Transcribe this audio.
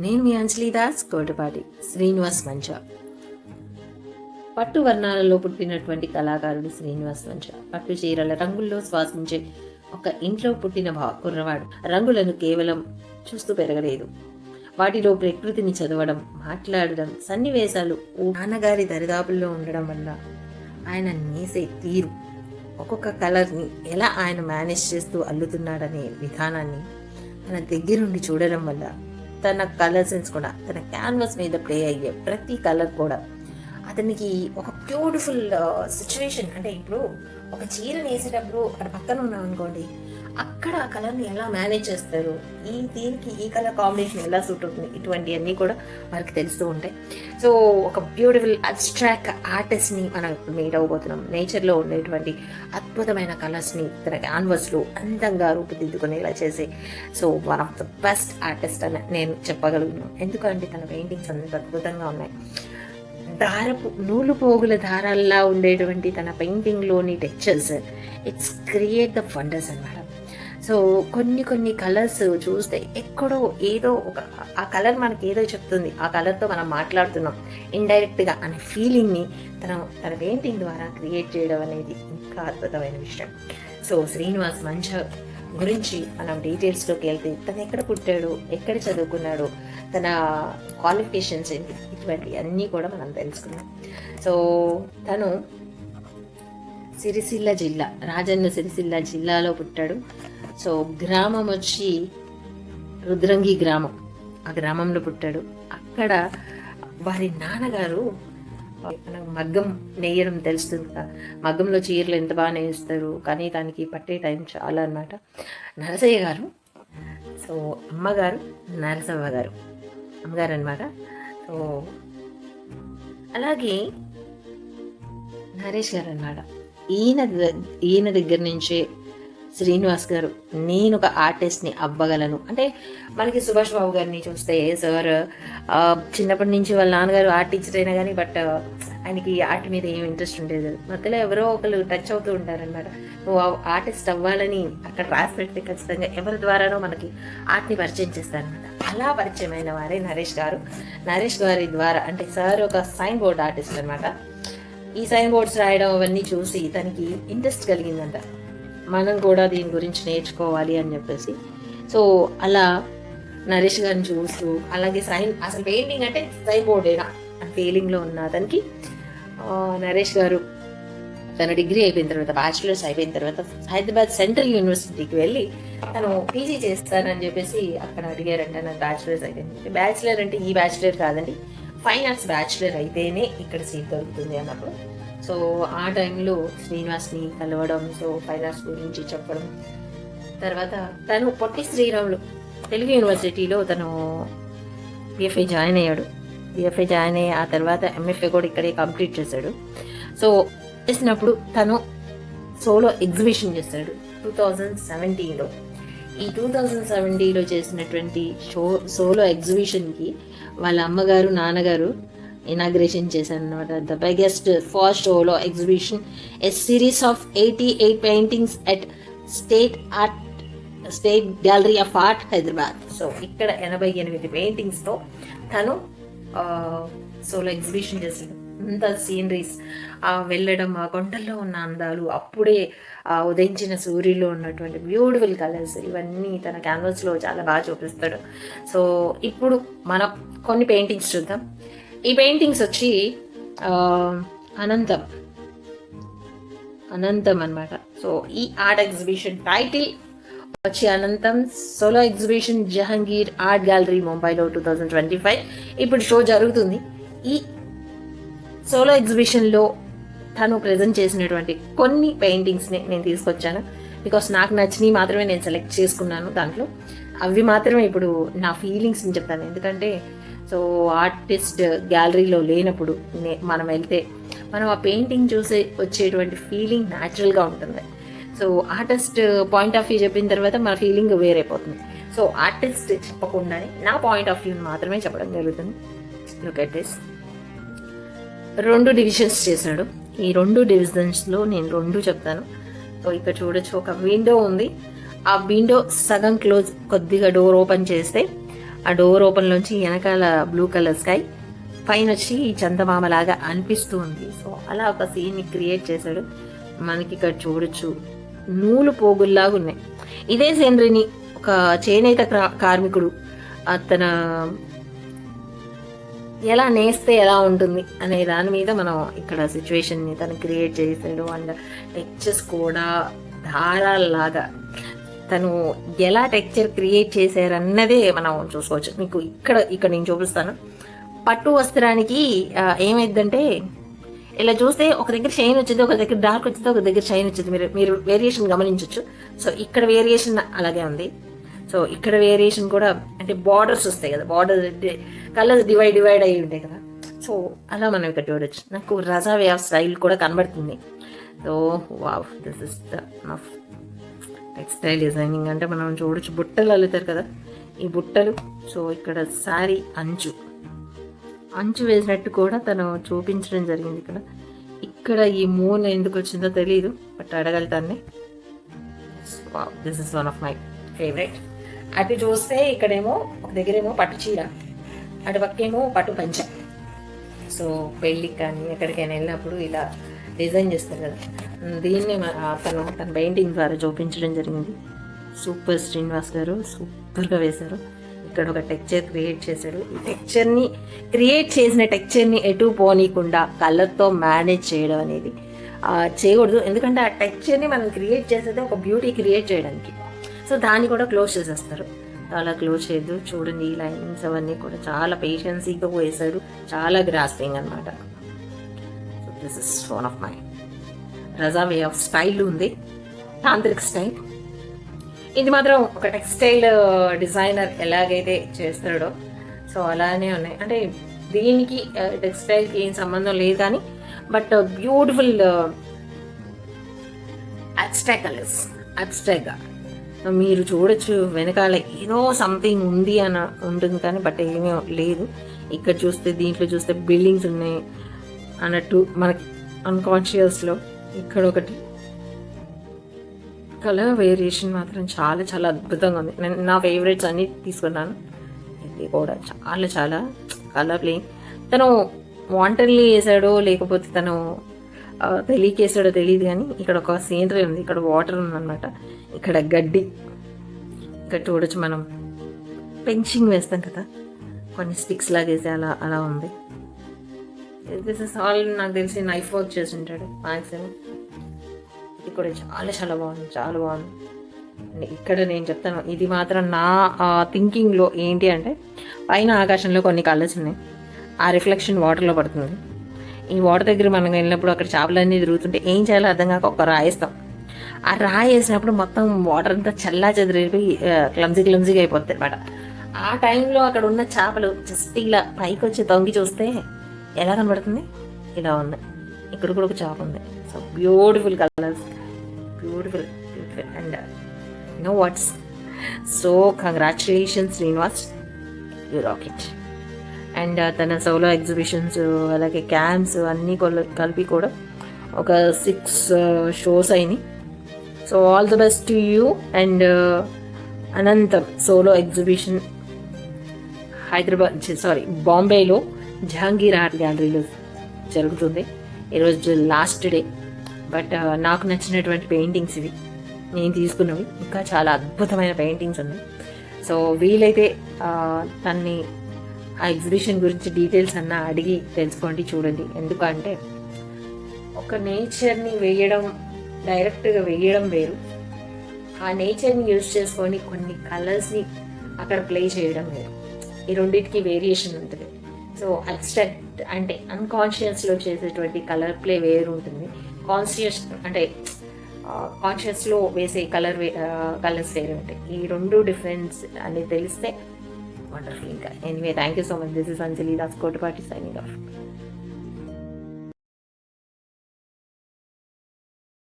నేను మీ అంజలి దాస్ కోటపాటి శ్రీనివాస్ మంచ. పట్టు వర్ణాలలో పుట్టినటువంటి కళాకారుడు శ్రీనివాస్ మంచ. పట్టు చీరల రంగుల్లో శ్వాసించే ఒక ఇంట్లో పుట్టిన కుర్రవాడు. రంగులను కేవలం చూస్తూ పెరగలేదు. వాటిలో ప్రకృతిని చదవడం మాట్లాడడం సన్నివేశాలు నాన్నగారి దరిదాపుల్లో ఉండడం వల్ల ఆయన నేసే తీరు ఒక్కొక్క కలర్ని ఎలా ఆయన మేనేజ్ చేస్తూ అల్లుతున్నాడనే విధానాన్ని తన దగ్గరుండి చూడడం వల్ల తన కలర్ కూడా తన క్యాన్వాస్ మీద ప్లే అయ్యే ప్రతి కలర్ కూడా. అతనికి ఒక బ్యూటిఫుల్ సిచ్యువేషన్ uh, అంటే ఇప్పుడు ఒక చీరని వేసేటప్పుడు అక్కడ పక్కన ఉన్నాం అనుకోండి అక్కడ ఆ కలర్ని ఎలా మేనేజ్ చేస్తారు? ఈ దీనికి ఈ కలర్ కాంబినేషన్ ఎలా సూట్ అవుతుంది? ఇటువంటివన్నీ కూడా మనకి తెలుస్తూ ఉంటాయి. సో ఒక బ్యూటిఫుల్ అబ్స్ట్రాక్ట్ ఆర్టిస్ట్ని మనం ఇప్పుడు మీట్ అవ్వబోతున్నాం. నేచర్లో ఉండేటువంటి అద్భుతమైన కలర్స్ని తన క్యాన్వస్లో అందంగా రూపుదిద్దుకునేలా చేసే so one of the best artist అని నేను చెప్పగలుగుతున్నాను. ఎందుకంటే తన పెయింటింగ్స్ అంత అద్భుతంగా ఉన్నాయి. దారపు నూలు పోగుల దారాల్లా ఉండేటువంటి తన పెయింటింగ్లోని textures it's create the wonders అన్నమాట. సో కొన్ని కొన్ని కలర్స్ చూస్తే ఎక్కడో ఏదో ఒక ఆ కలర్ మనకి ఏదో చెప్తుంది. ఆ కలర్తో మనం మాట్లాడుతున్నాం ఇండైరెక్ట్గా అనే ఫీలింగ్ని తన తన పెయింటింగ్ ద్వారా క్రియేట్ చేయడం అనేది ఇంకా అద్భుతమైన విషయం. సో శ్రీనివాస్ మంచ గురించి మనం డీటెయిల్స్లోకి వెళ్తే తను ఎక్కడ పుట్టాడు ఎక్కడ చదువుకున్నాడు తన క్వాలిఫికేషన్స్ ఏంటి ఇటువంటి అన్నీ కూడా మనం తెలుసుకున్నాం సో తను సిరిసిల్ల జిల్లా రాజన్న సిరిసిల్ల జిల్లాలో పుట్టాడు. సో గ్రామం వచ్చి రుద్రంగి గ్రామం. ఆ గ్రామంలో పుట్టాడు. అక్కడ వారి నాన్నగారు మగ్గం నేయడం తెలుస్తుంది కదా. మగ్గంలో చీరలు ఎంత బాగా నేయిస్తారు కానీ దానికి పట్టే టైం చాలా అన్నమాట. నరసయ్య గారు సో అమ్మగారు నరసవ్వ గారు అమ్మగారు అనమాట సో అలాగే నరేష్ గారు అనమాట ఈయన ఈయన దగ్గర నుంచే శ్రీనివాస్ గారు నేను ఒక ఆర్టిస్ట్ని అవ్వగలను. అంటే మనకి సుభాష్ బాబు గారిని చూస్తే సార్ చిన్నప్పటి నుంచి వాళ్ళ నాన్నగారు ఆర్ట్ టీచర్ అయినా కానీ బట్ ఆయనకి ఆర్ట్ మీద ఏం ఇంట్రెస్ట్ ఉండేది మధ్యలో ఎవరో ఒకరు టచ్ అవుతూ ఉంటారనమాట నువ్వు ఆర్టిస్ట్ అవ్వాలని అక్కడ రాసి పెడితే ఖచ్చితంగా ఎవరి ద్వారానో మనకి ఆర్ట్ని పరిచయం చేస్తారనమాట అలా పరిచయమైన వారే నరేష్ గారు. నరేష్ గారి ద్వారా అంటే సార్ ఒక సైన్ బోర్డ్ ఆర్టిస్ట్ అనమాట ఈ సైన్ బోర్డ్స్ రాయడం అవన్నీ చూసి తనకి ఇంట్రెస్ట్ కలిగిందంట. మనం కూడా దీని గురించి నేర్చుకోవాలి అని చెప్పేసి. సో అలా నరేష్ గారిని చూస్తూ అలాగే సైన్ అసలు పెయింటింగ్ అంటే సైన్ బోర్డేనా? అని ఫీలింగ్లో ఉన్న అతనికి నరేష్ గారు తన డిగ్రీ అయిపోయిన తర్వాత బ్యాచిలర్స్ అయిపోయిన తర్వాత హైదరాబాద్ సెంట్రల్ యూనివర్సిటీకి వెళ్ళి తను పీజీ చేస్తానని చెప్పేసి అక్కడ అడిగారంట నాకు బ్యాచిలర్స్ అయిపోయింది. బ్యాచిలర్ అంటే ఈ బ్యాచిలర్ కాదండి ఫైన్ ఆర్ట్స్ బ్యాచిలర్ అయితేనే ఇక్కడ సీట్ దొరుకుతుంది అన్నప్పుడు. సో ఆ టైంలో శ్రీనివాస్ని కలవడం సో ఫైన్ గురించి చెప్పడం. తర్వాత తను పొట్టి శ్రీరాములు తెలుగు యూనివర్సిటీలో తను బిఎఫ్ఐ జాయిన్ అయ్యాడు. బిఎఫ్ఐ జాయిన్ అయ్యి ఆ తర్వాత ఎంఎఫ్ఏ కూడా ఇక్కడే కంప్లీట్ చేశాడు. సో చేసినప్పుడు తను సోలో ఎగ్జిబిషన్ చేశాడు టూ థౌజండ్ సెవెంటీన్లో. ఈ టూ థౌజండ్ సెవెంటీలో చేసినటువంటి షో సోలో ఎగ్జిబిషన్కి వాళ్ళ అమ్మగారు నాన్నగారు ఇనాగ్రేషన్ చేశాను అనమాట the biggest first solo exhibition a series of eighty eight paintings at state art state gallery of art Hyderabad so ఇక్కడ ఎనభై ఎనిమిది పెయింటింగ్స్తో తను సోలో ఎగ్జిబిషన్ చేశాడు. అంత సీనరీస్ ఆ వెళ్ళడం ఆ కొండల్లో ఉన్న అందాలు అప్పుడే ఆ ఉదయించిన సూర్యులో ఉన్నటువంటి బ్యూటిఫుల్ కలర్స్ ఇవన్నీ తన క్యాన్వాస్లో చాలా బాగా చూపిస్తాడు. సో ఇప్పుడు మనం కొన్ని పెయింటింగ్స్ చూద్దాం. ఈ పెయింటింగ్స్ వచ్చి అనంతం. అనంతం అనమాట సో ఈ ఆర్ట్ ఎగ్జిబిషన్ టైటిల్ వచ్చి Anantham. Solo exhibition Jehangir art gallery ముంబైలో టూ థౌజండ్ ట్వంటీ ఫైవ్. ఇప్పుడు షో జరుగుతుంది. ఈ సోలో ఎగ్జిబిషన్లో తను ప్రజెంట్ చేసినటువంటి కొన్ని పెయింటింగ్స్ని నేను తీసుకొచ్చాను. బికాస్ నాకు నచ్చినవి మాత్రమే నేను సెలెక్ట్ చేసుకున్నాను దాంట్లో. అవి మాత్రమే ఇప్పుడు నా ఫీలింగ్స్ని చెప్తాను. ఎందుకంటే సో ఆర్టిస్ట్ గ్యాలరీలో లేనప్పుడు నే- మనం వెళ్తే మనం ఆ పెయింటింగ్ చూసి వచ్చేటువంటి ఫీలింగ్ న్యాచురల్గా ఉంటుంది. So artist point of view చెప్పిన తర్వాత మన ఫీలింగ్ వేరైపోతుంది సో ఆర్టిస్ట్ చెప్పకుండానే నా పాయింట్ ఆఫ్ వ్యూని మాత్రమే చెప్పడం జరుగుతుంది. లుక్ అట్ దిస్ రెండు డివిజన్స్ చేశాడు. ఈ రెండు డివిజన్స్లో నేను రెండు చెప్తాను. సో ఇక్కడ చూడొచ్చు ఒక విండో ఉంది. ఆ విండో సగం క్లోజ్ కొద్దిగా డోర్ ఓపెన్ చేస్తే ఆ డోర్ ఓపెన్లోంచి వెనకాల బ్లూ కలర్ స్కై పైన వచ్చి చందమామ లాగా అనిపిస్తూ ఉంది సో అలా ఒక సీన్ని క్రియేట్ చేశాడు. మనకి ఇక్కడ చూడొచ్చు. నూలు పోగుల్లాగా ఉన్నాయి. ఇదే సేంద్రిని ఒక చేనేత కార్మికుడు అతను ఎలా నేస్తే ఎలా ఉంటుంది అనే దాని మీద మనం ఇక్కడ సిచ్యువేషన్ని తను క్రియేట్ చేసాడు అండ్ టెక్చర్స్ కూడా దారాల్లాగా తను ఎలా టెక్చర్ క్రియేట్ చేశారన్నదే మనం చూసుకోవచ్చు. మీకు ఇక్కడ ఇక్కడ నేను చూపిస్తాను. పట్టు వస్త్రానికి ఏమైందంటే ఇలా చూస్తే ఒక దగ్గర షైన్ వచ్చింది ఒక దగ్గర డార్క్ వచ్చింది ఒక దగ్గర షైన్ వచ్చింది. మీరు మీరు వేరియేషన్ గమనించవచ్చు సో ఇక్కడ వేరియేషన్ అలాగే ఉంది. సో ఇక్కడ వేరియేషన్ కూడా అంటే బార్డర్స్ వస్తాయి కదా బార్డర్ కలర్స్ డివైడ్ డివైడ్ అయ్యి ఉంటాయి కదా. సో అలా మనం ఇక్కడ చూడొచ్చు. నాకు రజా వే ఆఫ్ స్టైల్ కూడా కనబడుతుంది. So wow this is the of textile designing అంటే మనం చూడొచ్చు బుట్టలు అల్లుతారు కదా? ఈ బుట్టలు సో ఇక్కడ శారీ అంచు. అంచు వేసినట్టు కూడా తను చూపించడం జరిగింది ఇక్కడ. ఇక్కడ ఈ మూన్ ఎందుకు వచ్చిందో తెలియదు but అడగలుగుతాన్ని this is one of my favourite అటు చూస్తే ఇక్కడేమో ఒక దగ్గరేమో పట్టు చీర అటు పక్కేమో పట్టు పంచ. సో పెళ్ళికి కానీ ఎక్కడికైనా వెళ్ళినప్పుడు ఇలా డిజైన్ చేస్తారు కదా. దీన్ని అతను తను తన పెయింటింగ్ ద్వారా చూపించడం జరిగింది. సూపర్ శ్రీనివాస్ గారు సూపర్గా వేశారు. ఇక్కడ ఒక టెక్చర్ క్రియేట్ చేశాడు. ఈ టెక్చర్ని క్రియేట్ చేసిన టెక్చర్ని ఎటు పోనీయకుండా కలర్తో మేనేజ్ చేయడం అనేది చేయకూడదు. ఎందుకంటే ఆ టెక్చర్ని మనం క్రియేట్ చేసేది ఒక బ్యూటీ క్రియేట్ చేయడానికి. సో దాన్ని కూడా క్లోజ్ చేసేస్తారు. అలా క్లోజ్ చేయొద్దు. చూడండి ఈ లైన్స్ అవన్నీ కూడా చాలా పేషెన్సీగా పోయేశారు చాలా గ్రాస్పింగ్ అనమాట this is one of my Raza way of style ఉంది. తాంత్రిక్ స్టైల్ ఇది మాత్రం ఒక టెక్స్టైల్ డిజైనర్ uh, ఎలాగైతే చేస్తాడో సో అలానే ఉన్నాయి. అంటే దీనికి uh, టెక్స్టైల్కి ఏం సంబంధం లేదు కానీ బట్ బ్యూటిఫుల్ అబ్స్ట్రాక్ట్ కలర్స్ మీరు చూడొచ్చు వెనకాల ఏదో సంథింగ్ ఉంది అని ఉంటుంది కానీ బట్ ఏమీ లేదు. ఇక్కడ చూస్తే దీంట్లో చూస్తే బిల్డింగ్స్ ఉన్నాయి. అన్నట్టు మనకి అన్కాన్షియస్లో ఇక్కడ ఒకటి కలర్ వేరియేషన్ మాత్రం చాలా చాలా అద్భుతంగా ఉంది. నేను నా ఫేవరెట్స్ అన్ని తీసుకున్నాను. ఇది కూడా చాలా చాలా కలర్ ప్లేయింగ్ తను వాంటర్లీ వేసాడో లేకపోతే తను తెలియకేసాడో తెలియదు కానీ ఇక్కడ ఒక సీనరీ ఉంది. ఇక్కడ వాటర్ ఉందన్నమాట. ఇక్కడ గడ్డి. ఇక్కడ చూడొచ్చు మనం. పెంచింగ్ వేస్తాం కదా. కొన్ని స్టిక్స్ లాగా అలా అలా ఉంది. దిస్ ఇస్ ఆల్ నాకు తెలిసి నైఫ్ వర్క్ చేసి ఉంటాడు మ్యాక్సిమం ఇది కూడా చాలా చాలా బాగుంది చాలా బాగుంది. ఇక్కడ నేను చెప్తాను ఇది మాత్రం నా థింకింగ్లో ఏంటి అంటే పైన ఆకాశంలో కొన్ని కలర్స్ ఉన్నాయి. ఆ రిఫ్లెక్షన్ వాటర్లో పడుతుంది. ఈ వాటర్ దగ్గర మనం వెళ్ళినప్పుడు అక్కడ చేపలన్నీ తిరుగుతుంటే ఏం చేయాలో అర్థం కాక ఒక రాయిస్తాం ఆ రాయి వేసినప్పుడు మొత్తం వాటర్ అంతా చల్లా చెదిరిపోయి క్లమ్జీ క్లమ్జీగా అయిపోతుంది అనమాట ఆ టైంలో అక్కడ ఉన్న చేపలు జస్ట్ ఇలా పైకి వచ్చి తొంగి చూస్తే ఎలా కనబడుతుంది? ఇలా ఉంది. ఇక్కడ కూడా ఒక చేప ఉంది. So beautiful colours beautiful beautiful and no what's so congratulations Srinivas you rocket and తన సోలో ఎగ్జిబిషన్స్ అలాగే క్యాంప్స్ అన్నీ కలిపి కూడా ఒక సిక్స్ షోస్ uh, అయినాయి. So all the best to you and Anantham solo exhibition Hyderabad sorry బాంబేలో Jehangir art గ్యాలరీలో జరుగుతుంది. ఈరోజు లాస్ట్ డే. బట్ నాకు నచ్చినటువంటి పెయింటింగ్స్ ఇవి. నేను తీసుకున్నవి. ఇంకా చాలా అద్భుతమైన పెయింటింగ్స్ ఉన్నాయి. సో వీలైతే తన్ని ఆ ఎగ్జిబిషన్ గురించి డీటెయిల్స్ అన్న అడిగి తెలుసుకోండి చూడండి. ఎందుకంటే ఒక నేచర్ని వేయడం డైరెక్ట్గా వేయడం వేరు. ఆ నేచర్ని యూజ్ చేసుకొని కొన్ని కలర్స్ని అక్కడ ప్లే చేయడం వేరు. ఈ రెండింటికి వేరియేషన్ ఉంటుంది. సో అబ్స్ట్రాక్ట్ అంటే అన్కాన్షియస్లో చేసేటువంటి కలర్ ప్లే వేరు ఉంటుంది. కాన్షియస్ అంటే కాన్షియస్లో వేసే కలర్ కలర్స్ వేరే ఉంటాయి. ఈ రెండు డిఫరెన్స్ అనేది తెలిస్తే వండర్ఫుల్ ఇంకా. Anyway thank you so much this is Anjali Das Kotapati signing off